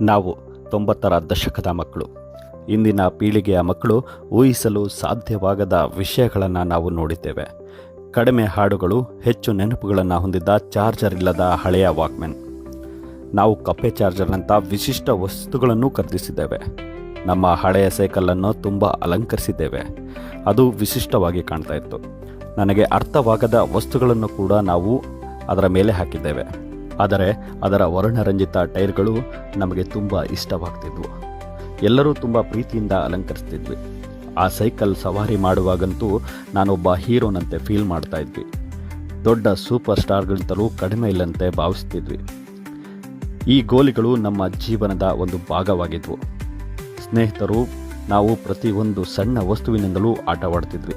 ನಾವು ತೊಂಬತ್ತರ ದಶಕದ ಮಕ್ಕಳು. ಇಂದಿನ ಪೀಳಿಗೆಯ ಮಕ್ಕಳು ಊಹಿಸಲು ಸಾಧ್ಯವಾಗದ ವಿಷಯಗಳನ್ನು ನಾವು ನೋಡಿದ್ದೇವೆ. ಕಡಿಮೆ ಹಾಡುಗಳು, ಹೆಚ್ಚು ನೆನಪುಗಳನ್ನು ಹೊಂದಿದ್ದ ಚಾರ್ಜರ್ ಇಲ್ಲದ ಹಳೆಯ ವಾಕ್ಮೆನ್ ನಾವು ಕಪ್ಪೆ ಚಾರ್ಜರ್ನಂಥ ವಿಶಿಷ್ಟ ವಸ್ತುಗಳನ್ನು ಖರೀದಿಸಿದ್ದೇವೆ. ನಮ್ಮ ಹಳೆಯ ಸೈಕಲನ್ನು ತುಂಬ ಅಲಂಕರಿಸಿದ್ದೇವೆ. ಅದು ವಿಶಿಷ್ಟವಾಗಿ ಕಾಣ್ತಾ ಇತ್ತು. ನನಗೆ ಅರ್ಥವಾಗದ ವಸ್ತುಗಳನ್ನು ಕೂಡ ನಾವು ಅದರ ಮೇಲೆ ಹಾಕಿದ್ದೇವೆ. ಆದರೆ ಅದರ ವರ್ಣರಂಜಿತ ಟೈರ್ಗಳು ನಮಗೆ ತುಂಬ ಇಷ್ಟವಾಗ್ತಿದ್ವು. ಎಲ್ಲರೂ ತುಂಬ ಪ್ರೀತಿಯಿಂದ ಅಲಂಕರಿಸ್ತಿದ್ವಿ. ಆ ಸೈಕಲ್ ಸವಾರಿ ಮಾಡುವಾಗಂತೂ ನಾನೊಬ್ಬ ಹೀರೋನಂತೆ ಫೀಲ್ ಮಾಡ್ತಾ ಇದ್ವಿ. ದೊಡ್ಡ ಸೂಪರ್ ಸ್ಟಾರ್ಗಿಂತಲೂ ಕಡಿಮೆ ಇಲ್ಲಂತೆ ಭಾವಿಸ್ತಿದ್ವಿ. ಈ ಗೋಲಿಗಳು ನಮ್ಮ ಜೀವನದ ಒಂದು ಭಾಗವಾಗಿದ್ವು. ಸ್ನೇಹಿತರು, ನಾವು ಪ್ರತಿಯೊಂದು ಸಣ್ಣ ವಸ್ತುವಿನಿಂದಲೂ ಆಟವಾಡ್ತಿದ್ವಿ.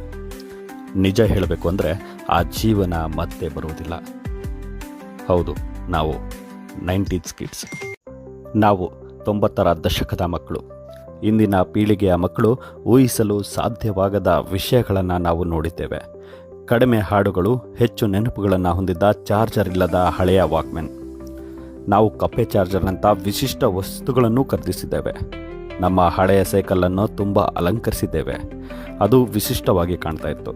ನಿಜ ಹೇಳಬೇಕು ಅಂದರೆ ಆ ಜೀವನ ಮತ್ತೆ ಬರುವುದಿಲ್ಲ. ಹೌದು. ನಾವು ನೈಂಟೀಸ್ ಕಿಡ್ಸ್. ನಾವು ತೊಂಬತ್ತರ ದಶಕದ ಮಕ್ಕಳು. ಇಂದಿನ ಪೀಳಿಗೆಯ ಮಕ್ಕಳು ಊಹಿಸಲು ಸಾಧ್ಯವಾಗದ ವಿಷಯಗಳನ್ನು ನಾವು ನೋಡಿದ್ದೇವೆ. ಕಡಿಮೆ ಹಾಡುಗಳು, ಹೆಚ್ಚು ನೆನಪುಗಳನ್ನು ಹೊಂದಿದ್ದ ಚಾರ್ಜರ್ ಇಲ್ಲದ ಹಳೆಯ ವಾಕ್ಮೆನ್ ನಾವು ಕಪ್ಪೆ ಚಾರ್ಜರ್ನಂಥ ವಿಶಿಷ್ಟ ವಸ್ತುಗಳನ್ನು ಖರೀದಿಸಿದ್ದೇವೆ. ನಮ್ಮ ಹಳೆಯ ಸೈಕಲನ್ನು ತುಂಬ ಅಲಂಕರಿಸಿದ್ದೇವೆ. ಅದು ವಿಶಿಷ್ಟವಾಗಿ ಕಾಣ್ತಾ ಇತ್ತು.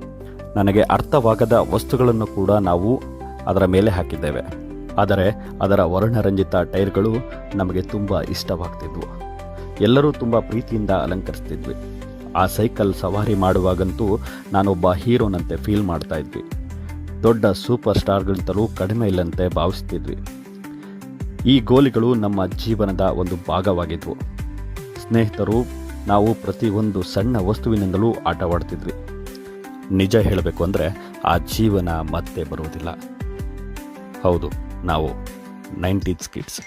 ನನಗೆ ಅರ್ಥವಾಗದ ವಸ್ತುಗಳನ್ನು ಕೂಡ ನಾವು ಅದರ ಮೇಲೆ ಹಾಕಿದ್ದೇವೆ. ಆದರೆ ಅದರ ವರ್ಣರಂಜಿತ ಟೈರ್ಗಳು ನಮಗೆ ತುಂಬ ಇಷ್ಟವಾಗ್ತಿದ್ವು. ಎಲ್ಲರೂ ತುಂಬ ಪ್ರೀತಿಯಿಂದ ಅಲಂಕರಿಸ್ತಿದ್ವಿ. ಆ ಸೈಕಲ್ ಸವಾರಿ ಮಾಡುವಾಗಂತೂ ನಾನೊಬ್ಬ ಹೀರೋನಂತೆ ಫೀಲ್ ಮಾಡ್ತಾ ಇದ್ವಿ. ದೊಡ್ಡ ಸೂಪರ್ ಸ್ಟಾರ್ಗಿಂತಲೂ ಕಡಿಮೆ ಇಲ್ಲಂತೆ ಭಾವಿಸ್ತಿದ್ವಿ. ಈ ಗೋಲಿಗಳು ನಮ್ಮ ಜೀವನದ ಒಂದು ಭಾಗವಾಗಿದ್ವು. ಸ್ನೇಹಿತರು, ನಾವು ಪ್ರತಿಯೊಂದು ಸಣ್ಣ ವಸ್ತುವಿನಿಂದಲೂ ಆಟವಾಡ್ತಿದ್ವಿ. ನಿಜ ಹೇಳಬೇಕು ಅಂದರೆ ಆ ಜೀವನ ಮತ್ತೆ ಬರುವುದಿಲ್ಲ. ಹೌದು. ನಾವು ನೈಂಟೀಸ್ ಕಿಡ್ಸ್